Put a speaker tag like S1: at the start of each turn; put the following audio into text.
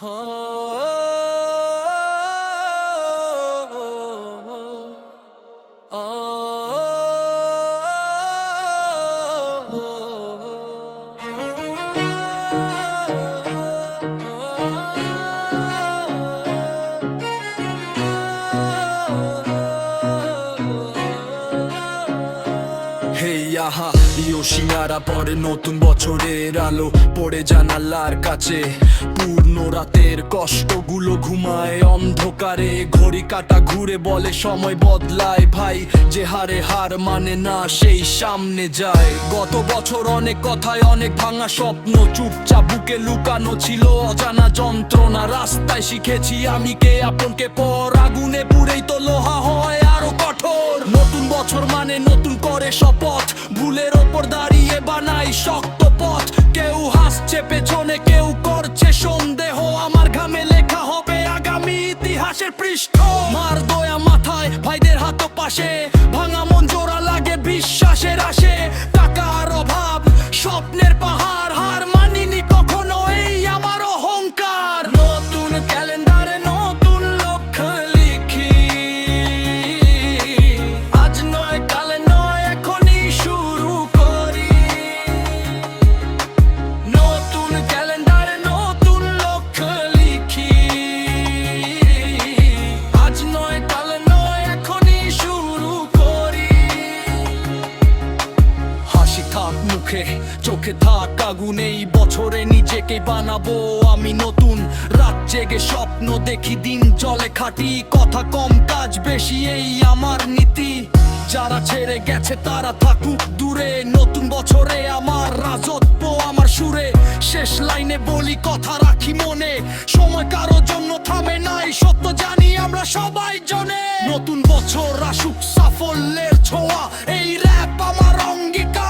S1: হেই আহা ইয়োশিয়ারা পরে নতুন বছরের আলো পড়ে জানালার কাছে। পূর্ণ রাতের কষ্টগুলো ঘুমায় অন্ধকারে। ঘড়ি কাটা ঘুরে বলে, সময় বদলায় ভাই। যে হারে হার মানে না, সেই সামনে যায়। গত বছর অনেক কথায় অনেক ভাঙা স্বপ্ন, চুপচাপ বুকে লুকানো ছিল অজানা যন্ত্রণা। রাস্তায় শিখেছি আমি কে, আপনকে পর আগুনে পুরেই তো লোহা হয়। বছর মানে নতুন করে শপথ। ভুলের ওপর দাঁড়িয়ে বানাই শক্ত পথ। কেউ হাসছে পেছনে, কেউ করছে সন্দেহ। আমার ঘামে লেখা হবে আগামী ইতিহাসের পৃষ্ঠ। মার দয়া মাথায় ভাইদের হাত পাশে। মুখে চোখে থাক আগুন বছরে নিজেকে বানাবো আমি নতুন। রাত জেগে স্বপ্ন দেখি, দিন জলে খাটি, কথা কম কাজ বেশি, এই আমার নীতি। যারা ছেড়ে গেছে তারা থাকুক দূরে, নতুন বছরে আমার রাজত্ব আমার সুরে। শেষ লাইনে বলি, কথা রাখি মনে। সময় কারও জন্য থামে নাই, সত্য জানি আমরা সবাই জনে। নতুন বছর আসুক সাফল্যের ছোঁয়া, এই র্যাপ আমার অঙ্গীকার।